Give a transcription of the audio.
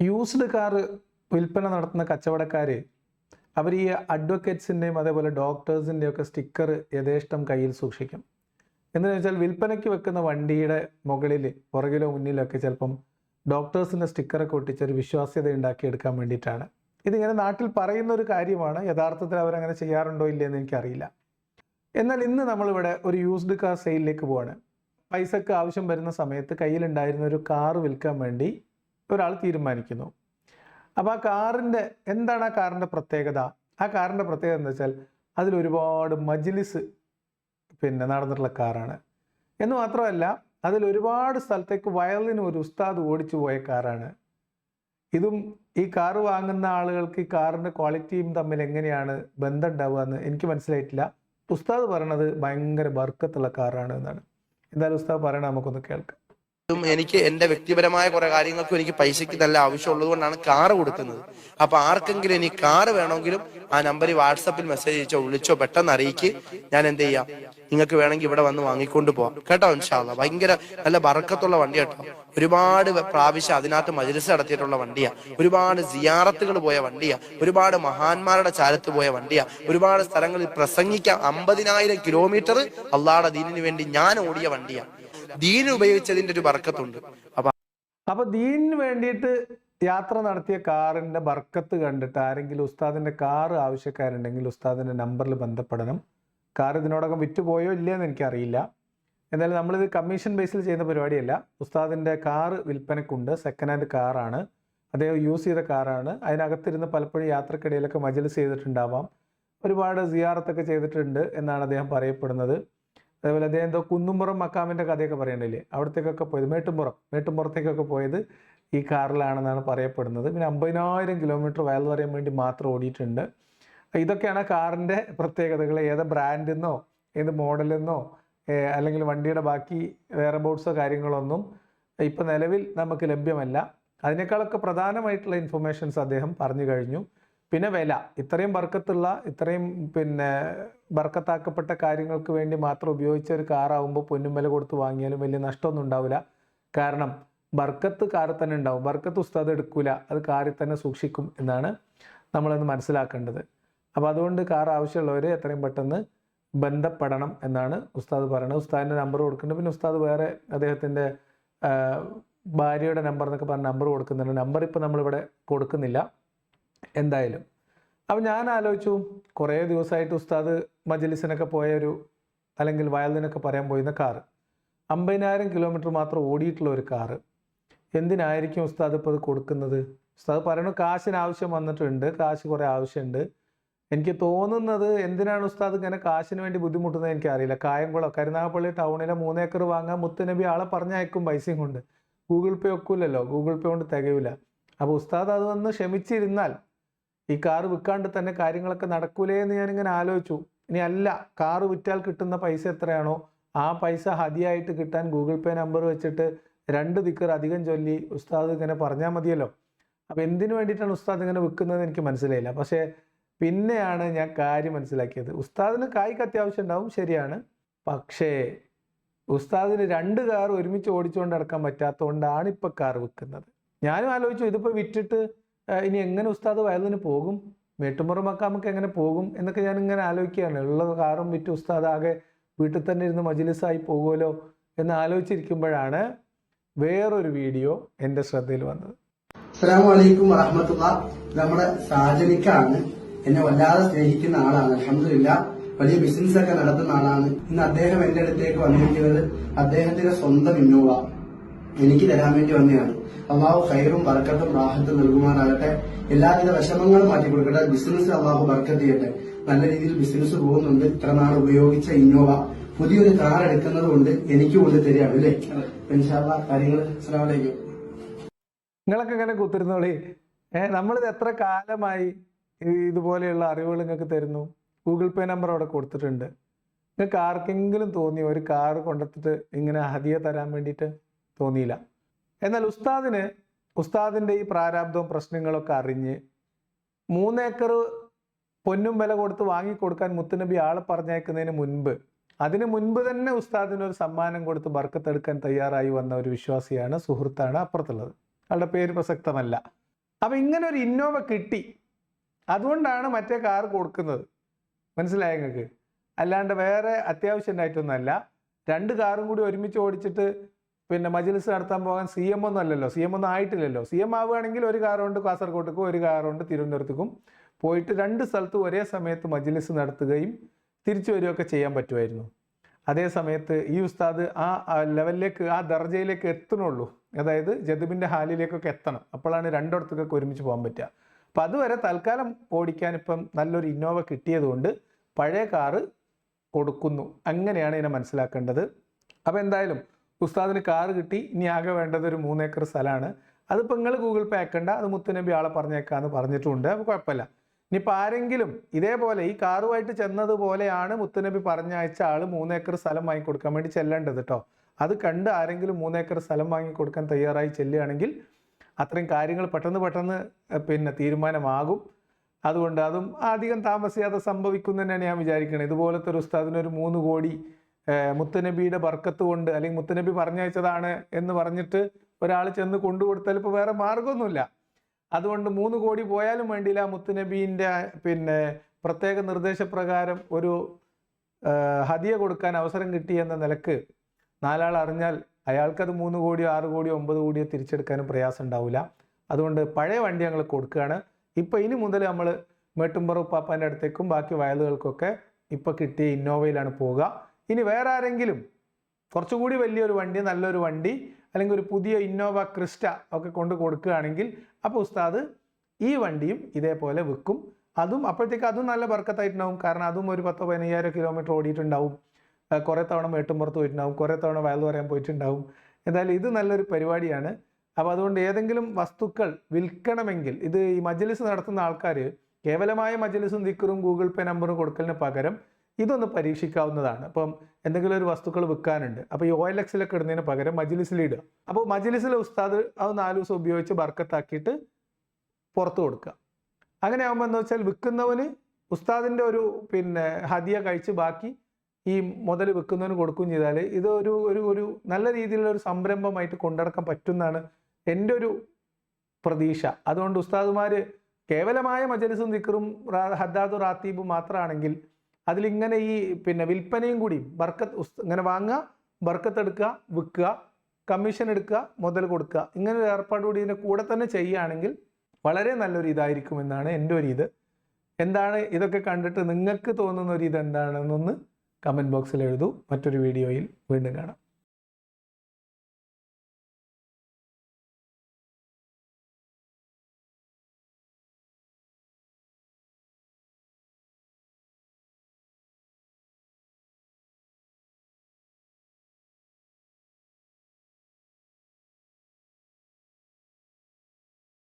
Used car വിൽപ്പന നടത്തുന്ന കച്ചവടക്കാർ അവർ ഈ അഡ്വക്കേറ്റ്സിന്റെയും അതേപോലെ ഡോക്ടേഴ്സിന്റെയും ഒക്കെ സ്റ്റിക്കർ യഥേഷ്ടം കയ്യിൽ സൂക്ഷിക്കും. എന്തെന്ന് വെച്ചാൽ വിൽപ്പനയ്ക്ക് വെക്കുന്ന വണ്ടിയുടെ മുകളിൽ പുറകിലോ മുന്നിലോ ഒക്കെ ചിലപ്പം ഡോക്ടേഴ്സിന്റെ സ്റ്റിക്കറൊക്കെ ഒട്ടിച്ച് ഒരു വിശ്വാസ്യത ഉണ്ടാക്കിയെടുക്കാൻ വേണ്ടിയിട്ടാണ്. ഇതിങ്ങനെ നാട്ടിൽ പറയുന്ന ഒരു കാര്യമാണ് യഥാർത്ഥത്തിൽ അവരങ്ങനെ ചെയ്യാറുണ്ടോ ഇല്ലയെന്ന് എനിക്കറിയില്ല. എന്നാൽ ഇന്ന് നമ്മളിവിടെ ഒരു യൂസ്ഡ് കാർ സെയിലിലേക്ക് പോവാണ്. പൈസക്ക് ആവശ്യം വരുന്ന സമയത്ത് കയ്യിലുണ്ടായിരുന്ന ഒരു കാർ വിൽക്കാൻ വേണ്ടി ഒരാൾ തീരുമാനിക്കുന്നു. അപ്പോൾ ആ കാറിന്റെ എന്താണ് ആ കാറിന്റെ പ്രത്യേകത? ആ കാറിന്റെ പ്രത്യേകത എന്താ വെച്ചാൽ അതിൽ ഒരുപാട് മജ്ലിസ് പിന്നെ നടന്നിട്ടുള്ള കാറാണ്. എന്ന് മാത്രമല്ല അതിൽ ഒരുപാട് സ്ഥലത്തേക്ക് വയലിന് ഒരു ഉസ്താദ് ഓടിച്ചു പോയ കാറാണ്. ഇതും ഈ കാറ് വാങ്ങുന്ന ആളുകൾക്ക് ഈ കാറിന്റെ ക്വാളിറ്റിയും തമ്മിൽ എങ്ങനെയാണ് ബന്ധം ഉണ്ടാവുക എന്ന് എനിക്ക് മനസ്സിലായിട്ടില്ല. ഉസ്താദ് പറയണത് ഭയങ്കര ബർക്കത്തുള്ള കാറാണ് എന്നാണ്. എന്തായാലും ഉസ്താദ് പറയണത് നമുക്കൊന്ന് കേൾക്കാം. എനിക്ക് എന്റെ വ്യക്തിപരമായ കുറെ കാര്യങ്ങൾക്കും എനിക്ക് പൈസയ്ക്ക് നല്ല ആവശ്യമുള്ളത് കൊണ്ടാണ് കാറ് കൊടുക്കുന്നത്. അപ്പൊ ആർക്കെങ്കിലും ഇനി കാറ് വേണമെങ്കിലും ആ നമ്പറിൽ വാട്സപ്പിൽ മെസ്സേജ് അയച്ചോ വിളിച്ചോ പെട്ടെന്ന് അറിയിക്ക്. ഞാൻ എന്ത് ചെയ്യാം? നിങ്ങൾക്ക് വേണമെങ്കിൽ ഇവിടെ വന്ന് വാങ്ങിക്കൊണ്ട് പോവാം. കേട്ടോ ഇൻഷാല്ല ഭയങ്കര നല്ല ബറക്കത്തുള്ള വണ്ടി കേട്ടോ. ഒരുപാട് പ്രാവശ്യം അതിനകത്ത് മജലിസ് നടത്തിയിട്ടുള്ള വണ്ടിയാ. ഒരുപാട് സിയാറത്തുകൾ പോയ വണ്ടിയാ. ഒരുപാട് മഹാന്മാരുടെ ചാരത്ത് പോയ വണ്ടിയാ. ഒരുപാട് സ്ഥലങ്ങളിൽ പ്രസംഗിക്കാൻ അമ്പതിനായിരം കിലോമീറ്റർ അള്ളാടെ ദീനിന് വേണ്ടി ഞാൻ ഓടിയ വണ്ടിയാ. ദീൻ ഉപയോഗിച്ചതിന്റെ ഒരു ബർക്കത്തുണ്ട്. അപ്പൊ അപ്പൊ ദീനിന് വേണ്ടിയിട്ട് യാത്ര നടത്തിയ കാറിന്റെ ബർക്കത്ത് കണ്ടിട്ട് ആരെങ്കിലും ഉസ്താദിന്റെ കാർ ആവശ്യക്കാരുണ്ടെങ്കിൽ ഉസ്താദിന്റെ നമ്പറിൽ ബന്ധപ്പെടണം. കാർ ഇതിനോടകം വിറ്റുപോയോ ഇല്ലയെന്ന് എനിക്കറിയില്ല. എന്നാലും നമ്മളിത് കമ്മീഷൻ ബേസിൽ ചെയ്യുന്ന പരിപാടിയല്ല. ഉസ്താദിന്റെ കാർ വിൽപ്പനക്കുണ്ട്. സെക്കൻഡ് ഹാൻഡ് കാറാണ്. അദ്ദേഹം യൂസ് ചെയ്ത കാറാണ്. അതിനകത്തിരുന്ന് പലപ്പോഴും യാത്രക്കിടയിലൊക്കെ മജലിസ് ചെയ്തിട്ടുണ്ടാവാം. ഒരുപാട് സിയാറത്തൊക്കെ ചെയ്തിട്ടുണ്ട് എന്നാണ് അദ്ദേഹം പറയപ്പെടുന്നത്. അതേപോലെ അദ്ദേഹം എന്തോ കുന്നുംപുറം മക്കാമിന്റെ കഥയൊക്കെ പറയണില്ലേ? അവിടത്തേക്കൊക്കെ പോയത്. മേട്ടുംപുറം. മേട്ടുംപുറത്തേക്കൊക്കെ പോയത് ഈ കാറിലാണെന്നാണ് പറയപ്പെടുന്നത്. പിന്നെ അമ്പതിനായിരം കിലോമീറ്റർ വയൽ പറയാൻ വേണ്ടി മാത്രം ഓടിയിട്ടുണ്ട്. ഇതൊക്കെയാണ് കാറിന്റെ പ്രത്യേകതകൾ. ഏത് ബ്രാൻഡെന്നോ ഏത് മോഡലെന്നോ അല്ലെങ്കിൽ വണ്ടിയുടെ ബാക്കി വേറെ ബോട്ട്സോ കാര്യങ്ങളൊന്നും ഇപ്പം നിലവിൽ നമുക്ക് ലഭ്യമല്ല. അതിനേക്കാളൊക്കെ പ്രധാനമായിട്ടുള്ള ഇൻഫർമേഷൻസ് അദ്ദേഹം പറഞ്ഞു കഴിഞ്ഞു. പിന്നെ വില. ഇത്രയും ബർക്കത്തുള്ള ഇത്രയും പിന്നെ ബർക്കത്താക്കപ്പെട്ട കാര്യങ്ങൾക്ക് വേണ്ടി മാത്രം ഉപയോഗിച്ച ഒരു കാറാവുമ്പോൾ പൊന്നും വില കൊടുത്ത് വാങ്ങിയാലും വലിയ നഷ്ടമൊന്നും ഉണ്ടാവില്ല. കാരണം ബർക്കത്ത് കാറിൽ തന്നെ ഉണ്ടാവും. ബർക്കത്ത് ഉസ്താദ് എടുക്കൂല. അത് കാറിൽ തന്നെ സൂക്ഷിക്കും എന്നാണ് നമ്മളത് മനസ്സിലാക്കേണ്ടത്. അപ്പോൾ അതുകൊണ്ട് കാർ ആവശ്യമുള്ളവർ എത്രയും പെട്ടെന്ന് ബന്ധപ്പെടണം എന്നാണ് ഉസ്താദ് പറയുന്നത്. ഉസ്താദിന്റെ നമ്പർ കൊടുക്കുന്നുണ്ട്. പിന്നെ ഉസ്താദ് വേറെ അദ്ദേഹത്തിന്റെ ഭാര്യയുടെ നമ്പർ എന്നൊക്കെ പറഞ്ഞ നമ്പർ കൊടുക്കുന്നുണ്ട്. നമ്പർ ഇപ്പോൾ നമ്മളിവിടെ കൊടുക്കുന്നില്ല. എന്തായാലും. അപ്പം ഞാൻ ആലോചിച്ചു കുറേ ദിവസമായിട്ട് ഉസ്താദ് മജലിസിനൊക്കെ പോയ ഒരു അല്ലെങ്കിൽ വയലിനൊക്കെ പറയാൻ പോയിരുന്ന കാറ്. അമ്പതിനായിരം കിലോമീറ്റർ മാത്രം ഓടിയിട്ടുള്ള ഒരു കാറ്. എന്തിനായിരിക്കും ഉസ്താദ് ഇപ്പോൾ അത് കൊടുക്കുന്നത്? ഉസ്താദ് പറയണു കാശിന് ആവശ്യം വന്നിട്ടുണ്ട് കാശ് കുറേ ആവശ്യമുണ്ട് എനിക്ക് തോന്നുന്നത് എന്തിനാണ് ഉസ്താദ് ഇങ്ങനെ കാശിന് വേണ്ടി ബുദ്ധിമുട്ടുന്നത് എനിക്കറിയില്ല കായംകുളം കരുനാഗപ്പള്ളി ടൗണിലെ മൂന്നേക്കർ വാങ്ങാൻ മുത്തുനബി ആളെ പറഞ്ഞയക്കും പൈസയും കൊണ്ട്. ഗൂഗിൾ പേ ഒക്കില്ലല്ലോ ഗൂഗിൾ പേ കൊണ്ട് തികയില്ല അപ്പോൾ ഉസ്താദ് അത് വന്ന് ക്ഷമിച്ചിരുന്നാൽ ഈ കാറ് വിൽക്കാണ്ട് തന്നെ കാര്യങ്ങളൊക്കെ നടക്കൂലേ എന്ന് ഞാനിങ്ങനെ ആലോചിച്ചു. ഇനി അല്ല കാറ് വിറ്റാൽ കിട്ടുന്ന പൈസ എത്രയാണോ ആ പൈസ ഹതിയായിട്ട് കിട്ടാൻ ഗൂഗിൾ പേ നമ്പർ വെച്ചിട്ട് രണ്ട് ദിക്കർ അധികം ചൊല്ലി ഉസ്താദ് ഇങ്ങനെ പറഞ്ഞാൽ മതിയല്ലോ. അപ്പോൾ എന്തിനു വേണ്ടിയിട്ടാണ് ഉസ്താദ് ഇങ്ങനെ വിൽക്കുന്നത് എനിക്ക് മനസ്സിലായില്ല. പക്ഷേ പിന്നെയാണ് ഞാൻ കാര്യം മനസ്സിലാക്കിയത്. ഉസ്താദിന് കായ്ക്ക് അത്യാവശ്യം ഉണ്ടാവും ശരിയാണ്. പക്ഷേ ഉസ്താദിന് രണ്ട് കാർ ഒരുമിച്ച് ഓടിച്ചുകൊണ്ട് നടക്കാൻ പറ്റാത്തതുകൊണ്ടാണ് ഇപ്പോൾ കാർ വിൽക്കുന്നത് ഞാനും ആലോചിച്ചു ഇതിപ്പോൾ വിറ്റിട്ട് ഇനി എങ്ങനെ ഉസ്താദ് വയലിന് പോകും? മേട്ടുമുറ മക്കാമൊക്കെ എങ്ങനെ പോകും? എന്നൊക്കെ ഞാൻ ഇങ്ങനെ ആലോചിക്കുകയാണ്. ഉള്ള കാറും വിറ്റ് ഉസ്താദ് ആകെ വീട്ടിൽ തന്നെ ഇരുന്ന് മജിലിസായി പോകുമല്ലോ എന്ന് ആലോചിച്ചിരിക്കുമ്പോഴാണ് വേറൊരു വീഡിയോ എന്റെ ശ്രദ്ധയിൽ വന്നത്. അസ്സാം വലൈക്കും വറഹമത്തുള്ള നമ്മുടെ സാജനിക്കാണ്. എന്നെ വല്ലാതെ സ്നേഹിക്കുന്ന ആളാണ്. അലഹമില്ല വലിയ ബിസിനസ് ഒക്കെ നടത്തുന്ന ആളാണ്. ഇന്ന് അദ്ദേഹം എന്റെ അടുത്തേക്ക് വന്നിരിക്കുന്നത് അദ്ദേഹത്തിന്റെ സ്വന്തം ഇന്നോവ. എനിക്ക് തരാൻ വേണ്ടി വന്നതാണ് അള്ളാഹു ഹൈറും ബർക്കത്തും റാഹത്തും നൽകുവാനാകട്ടെ എല്ലാവിധ വിഷമങ്ങളും മാറ്റി കൊടുക്കട്ടെ ബിസിനസ് അള്ളാഹു ബർക്കത്ത് ചെയ്യട്ടെ. നല്ല രീതിയിൽ ബിസിനസ് പോകുന്നുണ്ട്. ഇത്ര നാൾ ഉപയോഗിച്ച ഇന്നോവ പുതിയൊരു കാർ എടുക്കുന്നത് കൊണ്ട് എനിക്ക് കൊണ്ട് തരികയാണ് അല്ലേ? ഇൻഷാല്ലാ കാര്യങ്ങൾ നിങ്ങളൊക്കെ ഇങ്ങനെ കുത്തിരുന്നോളി. ഏഹ് നമ്മളിത് എത്ര കാലമായി ഇതുപോലെയുള്ള അറിവുകൾ നിങ്ങൾക്ക് തരുന്നു? ഗൂഗിൾ പേ നമ്പർ അവിടെ കൊടുത്തിട്ടുണ്ട്. നിങ്ങൾക്ക് ആർക്കെങ്കിലും തോന്നി ഒരു കാർ കൊണ്ടെത്തിട്ട് ഇങ്ങനെ ഹതിയെ തരാൻ വേണ്ടിയിട്ട്? തോന്നിയില്ല. എന്നാൽ ഉസ്താദിന് ഉസ്താദിന്റെ ഈ പ്രാരാബ്ദവും പ്രശ്നങ്ങളൊക്കെ അറിഞ്ഞ് മൂന്നേക്കർ പൊന്നും വില കൊടുത്ത് വാങ്ങിക്കൊടുക്കാൻ മുത്തുനബി ആളെ പറഞ്ഞേക്കുന്നതിന് മുൻപ് അതിനു മുൻപ് തന്നെ ഉസ്താദിന് ഒരു സമ്മാനം കൊടുത്ത് ബർക്കത്തെടുക്കാൻ തയ്യാറായി വന്ന ഒരു വിശ്വാസിയാണ് സുഹൃത്താണ് അപ്പുറത്തുള്ളത്. ആളുടെ പേര് പ്രസക്തമല്ല. അപ്പം ഇങ്ങനെ ഒരു ഇന്നോവ കിട്ടി. അതുകൊണ്ടാണ് മറ്റേ കാർ കൊടുക്കുന്നത്. മനസ്സിലായ നിങ്ങൾക്ക്? അല്ലാണ്ട് വേറെ അത്യാവശ്യം ഉണ്ടായിട്ടൊന്നുമല്ല. രണ്ട് കാറും കൂടി ഒരുമിച്ച് ഓടിച്ചിട്ട് പിന്നെ മജിലിസ് നടത്താൻ പോകാൻ സി എം ഒന്നും അല്ലല്ലോ. സി എം ഒന്നും ആയിട്ടില്ലല്ലോ. സി എം ആവുകയാണെങ്കിൽ ഒരു കാറുകൊണ്ട് കാസർഗോട്ടേക്കും ഒരു കാറുകൊണ്ട് തിരുവനന്തപുരത്തേക്കും പോയിട്ട് രണ്ട് സ്ഥലത്ത് ഒരേ സമയത്ത് മജിലിസ് നടത്തുകയും തിരിച്ചു വരികയൊക്കെ ചെയ്യാൻ പറ്റുമായിരുന്നു. അതേ സമയത്ത് ഈ ഉസ്താദ് ആ ആ ലെവലിലേക്ക് ആ ദർജയിലേക്ക് എത്തണുള്ളൂ. അതായത് ജദുബിന്റെ ഹാലിലേക്കൊക്കെ എത്തണം. അപ്പോഴാണ് രണ്ടിടത്തേക്കൊക്കെ ഒരുമിച്ച് പോകാൻ പറ്റുക. അപ്പം അതുവരെ തൽക്കാലം ഓടിക്കാൻ ഇപ്പം നല്ലൊരു ഇന്നോവ കിട്ടിയതുകൊണ്ട് പഴയ കാറ് കൊടുക്കുന്നു. അങ്ങനെയാണ് ഇതിനെ മനസ്സിലാക്കേണ്ടത്. അപ്പോൾ എന്തായാലും ഉസ്താദിന് കാറ് കിട്ടി ഇനി ആകെ വേണ്ടത് ഒരു മൂന്നേക്കർ സ്ഥലമാണ്. അതിപ്പോൾ നിങ്ങൾ ഗൂഗിൾ പേ ആക്കണ്ട അത് മുത്തുനബി ആളെ പറഞ്ഞേക്കാന്ന് പറഞ്ഞിട്ടുണ്ട് അപ്പോൾ കുഴപ്പമില്ല. ഇനിയിപ്പോൾ ആരെങ്കിലും ഇതേപോലെ ഈ കാറുമായിട്ട് ചെന്നതുപോലെയാണ് മുത്തുനബി പറഞ്ഞയച്ച ആൾ മൂന്നേക്കർ സ്ഥലം വാങ്ങിക്കൊടുക്കാൻ വേണ്ടി ചെല്ലേണ്ടത് കേട്ടോ അത് കണ്ട് ആരെങ്കിലും മൂന്നേക്കർ സ്ഥലം വാങ്ങിക്കൊടുക്കാൻ തയ്യാറായി ചെല്ലുകയാണെങ്കിൽ അത്രയും കാര്യങ്ങൾ പെട്ടെന്ന് പെട്ടെന്ന് പിന്നെ തീരുമാനമാകും. അതുകൊണ്ട് അതും അധികം താമസിയാതെ സംഭവിക്കും തന്നെയാണ് ഞാൻ വിചാരിക്കുന്നത് ഇതുപോലത്തെ ഒരു ഉസ്താദിന് ഒരു മൂന്ന് കോടി മുത്തനബിയുടെ ബർക്കത്ത് കൊണ്ട് അല്ലെങ്കിൽ മുത്തനബി പറഞ്ഞയച്ചതാണ് എന്ന് പറഞ്ഞിട്ട് ഒരാൾ ചെന്ന് കൊണ്ടുകൊടുത്താൽ ഇപ്പോൾ വേറെ മാർഗമൊന്നുമില്ല അതുകൊണ്ട് മൂന്ന് കോടി പോയാലും വേണ്ടിയില്ല മുത്തുനബീന്റെ പിന്നെ പ്രത്യേക നിർദ്ദേശപ്രകാരം ഒരു ഹതിയ കൊടുക്കാൻ അവസരം കിട്ടി എന്ന നിലയ്ക്ക് നാലാൾ അറിഞ്ഞാൽ അയാൾക്കത് മൂന്ന് കോടിയോ ആറ് കോടിയോ ഒമ്പത് കോടിയോ തിരിച്ചെടുക്കാനും പ്രയാസം ഉണ്ടാവില്ല. അതുകൊണ്ട് പഴയ വണ്ടി ഞങ്ങൾ കൊടുക്കുകയാണ്. ഇപ്പോൾ ഇനി മുതൽ നമ്മൾ മേട്ടുംപറ ഉപ്പാപ്പാന്റെ അടുത്തേക്കും ബാക്കി വയലുകൾക്കൊക്കെ ഇപ്പോൾ കിട്ടിയ ഇന്നോവയിലാണ് പോവുക. ഇനി വേറെ ആരെങ്കിലും? കുറച്ചുകൂടി വലിയൊരു വണ്ടി നല്ലൊരു വണ്ടി അല്ലെങ്കിൽ ഒരു പുതിയ ഇന്നോവ ക്രിസ്റ്റ ഒക്കെ കൊണ്ട് കൊടുക്കുകയാണെങ്കിൽ അപ്പോൾ ഉസ്താദ് ഈ വണ്ടിയും ഇതേപോലെ വിൽക്കും. അതും അപ്പോഴത്തേക്ക് അതും നല്ല ബർക്കത്തായിട്ടുണ്ടാവും. കാരണം അതും ഒരു പത്തോ പതിനയ്യായിരം കിലോമീറ്റർ ഓടിയിട്ടുണ്ടാവും. കുറേ തവണ മേട്ടുംപുറത്ത് പോയിട്ടുണ്ടാവും. കുറേ തവണ വയൽ പറയാൻ പോയിട്ടുണ്ടാവും. എന്തായാലും ഇത് നല്ലൊരു പരിപാടിയാണ്. അപ്പോൾ അതുകൊണ്ട് ഏതെങ്കിലും വസ്തുക്കൾ വിൽക്കണമെങ്കിൽ ഇത് ഈ മജ്ലിസ് നടത്തുന്ന ആൾക്കാർ കേവലമായ മജ്ലിസും ദിക്കറും ഗൂഗിൾ പേ നമ്പറും കൊടുക്കലിന് പകരം ഇതൊന്ന് പരീക്ഷിക്കാവുന്നതാണ്. അപ്പം എന്തെങ്കിലും ഒരു വസ്തുക്കൾ വിൽക്കാനുണ്ട്. അപ്പോൾ ഈ എൽ എക്സിലൊക്കെ ഇടുന്നതിന് പകരം മജിലിസിൽ ഇടുക. അപ്പോൾ മജിലിസിലെ ഉസ്താദ് അത് നാല് ദിവസം ഉപയോഗിച്ച് ബർക്കത്താക്കിയിട്ട് പുറത്തു കൊടുക്കുക. അങ്ങനെ ആകുമ്പോൾ എന്താ വെച്ചാൽ വിൽക്കുന്നവന് ഉസ്താദിന്റെ ഒരു പിന്നെ ഹദിയ കഴിച്ച് ബാക്കി ഈ മുതൽ വിൽക്കുന്നവന് കൊടുക്കുകയും ചെയ്താൽ ഇത് ഒരു ഒരു ഒരു നല്ല രീതിയിലുള്ള ഒരു സംരംഭമായിട്ട് കൊണ്ടുനടക്കാൻ പറ്റുന്നതാണ് എന്റെ ഒരു പ്രതീക്ഷ. അതുകൊണ്ട് ഉസ്താദുമാർ കേവലമായ മജലിസും ദിക്കറും ഹദ്ദാദു റാത്തീബും മാത്രമാണെങ്കിൽ അതിലിങ്ങനെ ഈ പിന്നെ വിൽപ്പനയും കൂടി ബർക്കത്ത് ഇങ്ങനെ വാങ്ങുക ബർക്കത്ത് എടുക്കുക വിൽക്കുക കമ്മീഷൻ എടുക്കുക മുതൽ കൊടുക്കുക. ഇങ്ങനെ ഒരു ഏർപ്പാട് കൂടി ഇതിന്റെ കൂടെ തന്നെ ചെയ്യുകയാണെങ്കിൽ വളരെ നല്ലൊരു ഇതായിരിക്കും എന്നാണ് എന്റെ ഒരു ഇത്. എന്താണ് ഇതൊക്കെ കണ്ടിട്ട് നിങ്ങൾക്ക് തോന്നുന്ന ഒരു ഇത് എന്താണെന്നൊന്ന് കമന്റ് ബോക്സിൽ എഴുതൂ. മറ്റൊരു വീഡിയോയിൽ വീണ്ടും കാണാം.